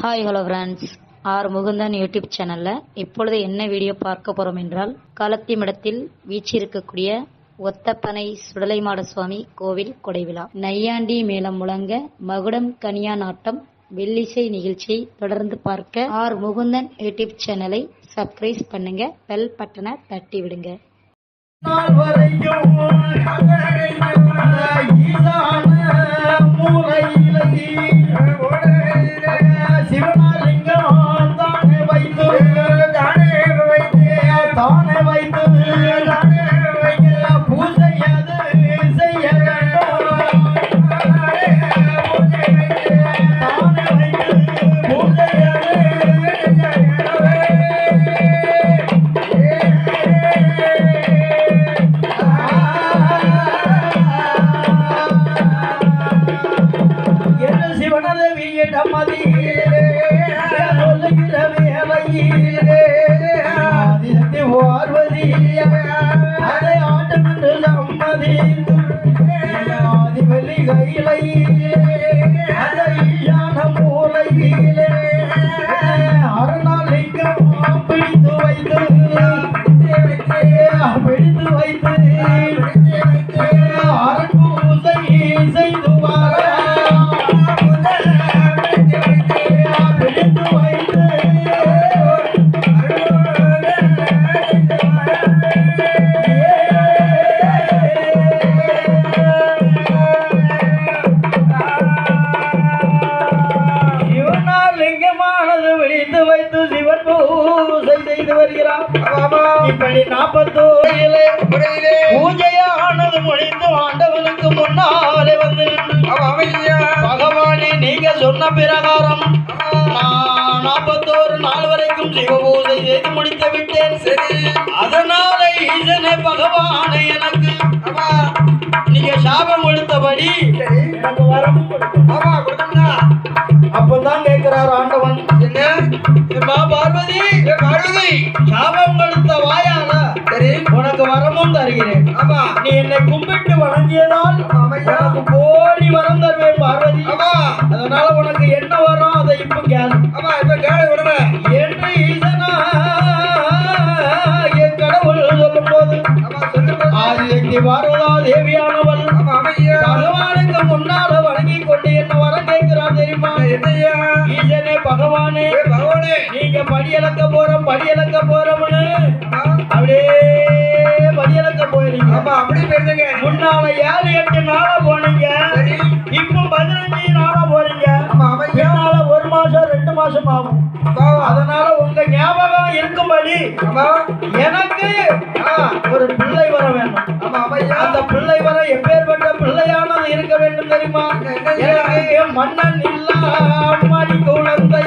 Hi hello friends R Mukundan YouTube சேனல்ல இப்பொழுது என்ன வீடியோ பார்க்க போறோம் என்றால் களத்தி மடத்தில் வீச்சிருக்கக்கூடிய ஒத்தப்பனை சுடலைமாட சுவாமி கோவில் கொடைவிழா நையாண்டி மேளம் முழங்க மகுடம் கனியா நாட்டம் வெள்ளிசை நிகழ்ச்சியை தொடர்ந்து பார்க்க ஆர் முகுந்தன் யூடியூப் சேனலை சப்ஸ்கிரைப் பண்ணுங்க பெல் பட்டனை தட்டி விடுங்க பூஜையானது முடிந்து ஆண்டவனுக்கு முன்னாலே வந்து நின்று, பகவானே நீங்க சொன்ன பிரகாரம் நான் நாற்பத்தோரு நாள் வரைக்கும் சிவ பூஜை செய்து முடித்து விட்டேன். அதனால ஈசனே பகவானே எனக்கு நீங்க சாபம் கொடுத்தபடி எனக்கு வரம் அப்பதான் கேட்கிறார் ஆண்டவன். ஏம்மா பார்வதி பார்வதி. சாபம் கொடுத்த வாயால உனக்கு வரமும் தருகிறேன். நீ என்னை கும்பிட்டு வணங்கியதால் உனக்கு கோடி வரம் தருவேன் பார்வதி. அதனால உனக்கு என்ன வரும்? அதை இப்ப கேளு. என்று ஈசனா என் கடவுள் சொல்லும் போது ஆதிசக்தி பார்வதா தேவியானவள். பகவானுக்கு முன்னால வணங்கி கொண்டு என்ன வரம் கேட்கிறான் தெரியுமா? ஈசனே பகவானே. நீங்க படியலக்க போறோம் படியலக்க போறோம்னு போயிருங்க முன்னால ஏழு எட்டு நாளா போனீங்க. இப்போ பதினஞ்சு நாளா போறீங்க. பின்னால ஒரு மாசம் ரெண்டு மாசம் ஆகும். அதனால உங்க ஞாபகம் இருக்கும்படி எனக்கு ஒரு பிள்ளை வர வேண்டும். அந்த பிள்ளை வர எப்பேற்பட்ட பிள்ளையானது இருக்க வேண்டும் தெரியுமா? மன்னன் இல்லா மணி குழந்தை.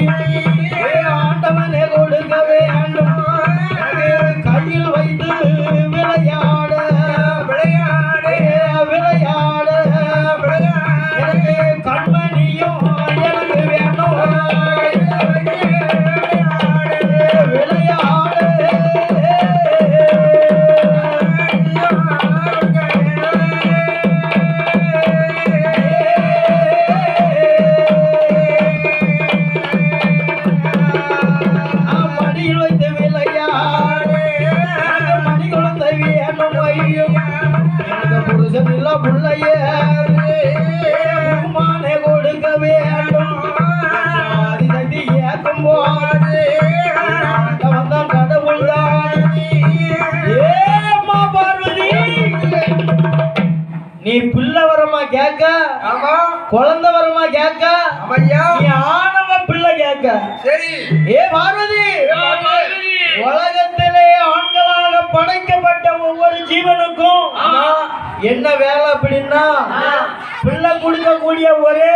குழந்தை குழந்தை வரமா கேட்க? நீ ஆணவ பிள்ளை கேட்க. ஏ பார்வதி. உலகத்திலே ஆண்களாக படைக்கப்பட்ட ஒவ்வொரு ஜீவனுக்கும் என்ன வேலை அப்படின்னா பிள்ளை கொடுக்கக்கூடிய ஒரே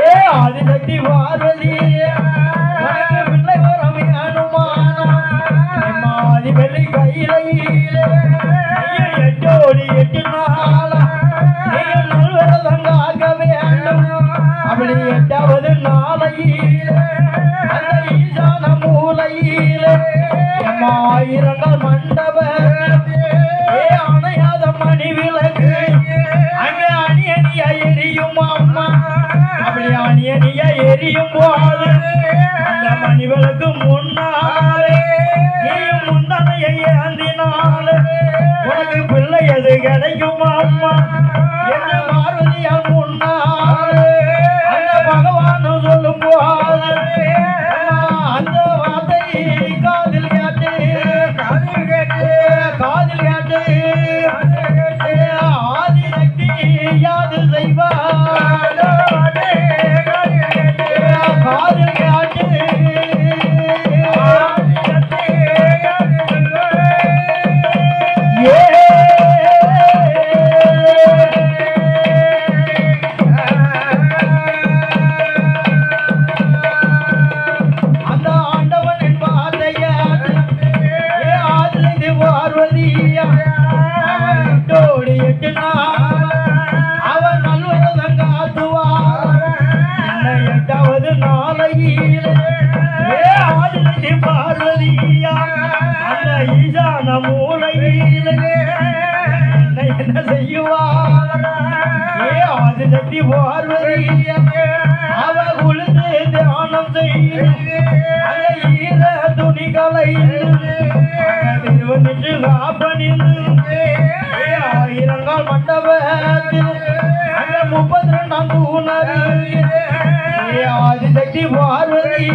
ஏ ஆதிசக்தி பார்வதி பிள்ளை வரம் வேணுமானா மாதி வெள்ளி கையிலே எட்டோடி எட்டு நாளா நீங்கள் வேண்டும். அப்படி எட்டாவது நாளையிலே அந்த ஈசான மூலையிலே எம்மா ஆயிரங்கள் மண்டப சொல்லும் போதே அந்த ஈசான மூலையில் என்ன என்ன செய்வார் ஏ ஆதிசக்தி அவ உழுது தியானம் செய்ய ஈர துணிகளை திருவனிட்டு காப்பணிந்து ஆயிரங்கால் மண்டபத்தில் அந்த முப்பத்தி ரெண்டாம் தூணர் பார்வதி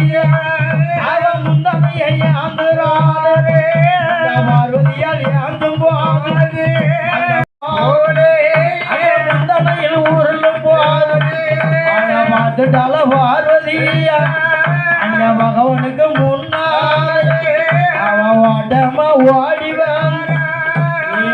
பார்த்துட்டால பார்வதியா அந்த பகவனுக்கு முன்னால் அவன் ஓட்டமா ஓடிவன் நீ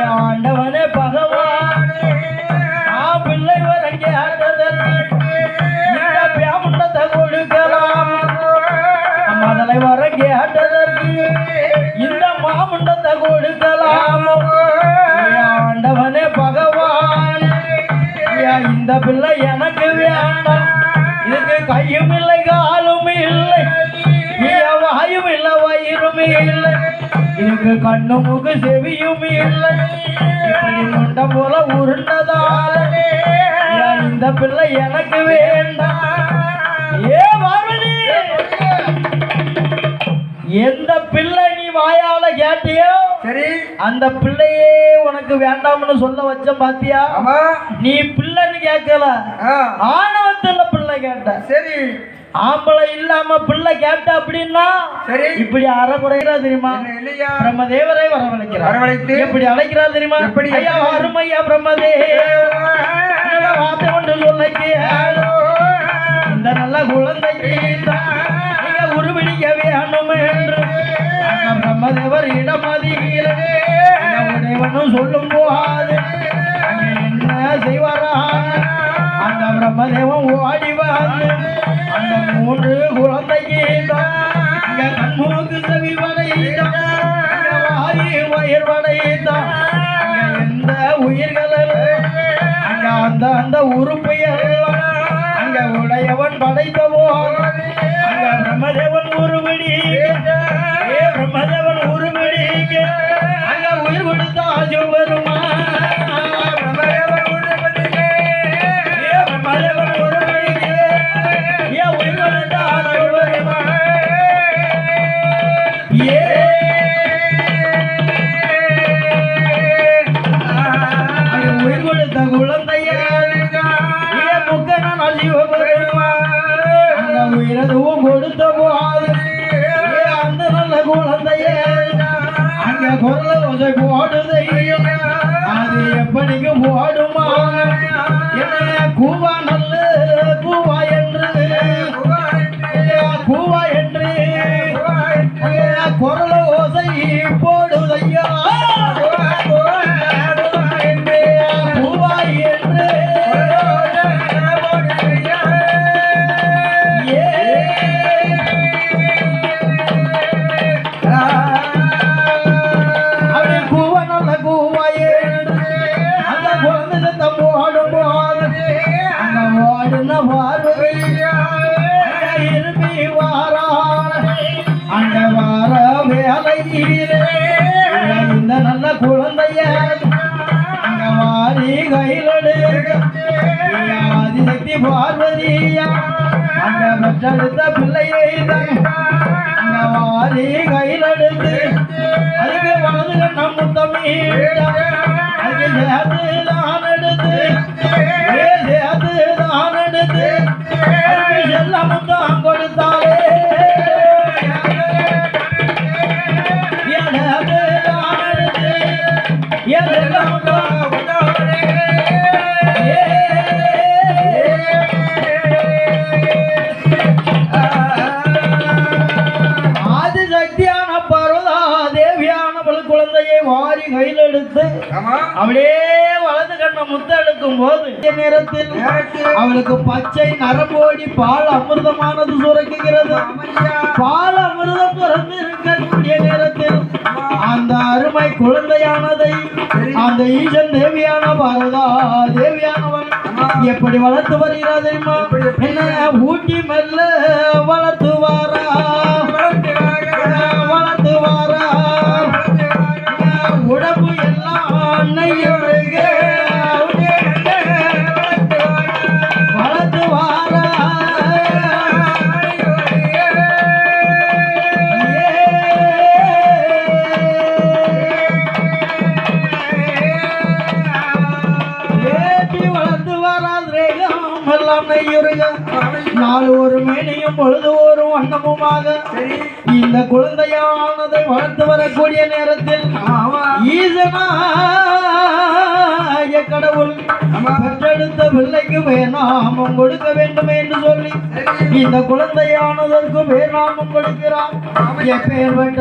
கையும் இல்லை காலும் இல்லை வாயும் இல்லை வயிறும் இல்லை. இதுக்கு கண்ணு மூக்கு செவியும் இல்லை. முண்டை போல உருண்டதால இந்த பிள்ளை எனக்கு வேண்டாம். ஏ பார்வதி எந்த பிள்ளை நீ வாயால கேட்டியோ சரி. அந்த பிள்ளையே உனக்கு வேண்டாம்னு சொல்ல வச்ச பாத்தியா? நீ பிள்ளைன்னு கேட்கல. ஆ, ஆணவத்துல பிள்ளை கேட்ட. சரி. ஆம்பளை இல்லாம பிள்ளை கேட்ட அப்படின்னா சரி. இப்படி அறகுறைகிறா தெரியுமா? என்ன இல்லையா? பிரம்மதேவரை வரவழைக்கிறார். வரவழைத்து எப்படி அழைக்கிறார் தெரியுமா? எப்படி? ஐயா அருமையா பிரம்மதேவ வார்த்தை கொண்டு. இந்த நல்ல குழந்தைக்கு உருவிடிக்க வேணும் என்று. பிரம்மதேவர் இடமதியில் உடையவனும் சொல்லும் அங்க என்ன செய்வாரா? அந்த பிரம்மதேவன் ஓடி அந்த மூன்று குழந்தைக்கு கண்மூக்கு செவி வடைத்தான் இங்க வாரி எந்த உயிர்கள் அங்க அந்த அந்த உறுப்பு எல்லாம் அங்க உடையவன் படைத்தவோ அங்க பிரம்மதேவன் உருவடி. எதுவும் கொடுத்த போது அந்த நல்ல குழந்தையே. அங்க குரல ஒசை போடுதை அது எப்படிக்கு போடும். அண்டவார வேலையிலே இந்த நல்ல குழந்தைய. அங்கவாரி கையிலடு. ஆதிசக்தி பார்வதியா. அங்க பெற்றெடுத்த பிள்ளையை அங்கவாரி கையிலெடுத்து அதுவே வலது நம் முத்தமீ அதுக்கு சேர்த்து நான் எடுத்து வாரி கையில் எடுத்து அவளே வலது கண்ண முத்த எடுக்கும் போது நேரத்தில் அவளுக்கு பச்சை நரம்போடி பால் அமிர்தமானது சுரக்குகிறது. பால் அமிர்தம் பிறந்து இருக்கக்கூடிய நேரத்தில் அந்த அருமை குழந்தையானதை அந்த ஈசன் தேவியான பாரதா தேவியானவள் எப்படி வளர்த்து வருகிறார் தெரியுமா? என்ன? ஊட்டி மெல்ல நாலு ஒரு மேனியும் பொழுது ஒரு வண்ணமுமாக இந்த குழந்தையானதை வளர்த்து வரக்கூடிய நேரத்தில் ஈசனாய கடவுள் பெற்றெடுத்த பிள்ளைக்கு வேணாமம் கொடுக்க வேண்டும் என்று சொல்லி இந்த குழந்தையானதற்கு வேணாமம் கொடுக்கிறான். எப்பேர் வேண்ட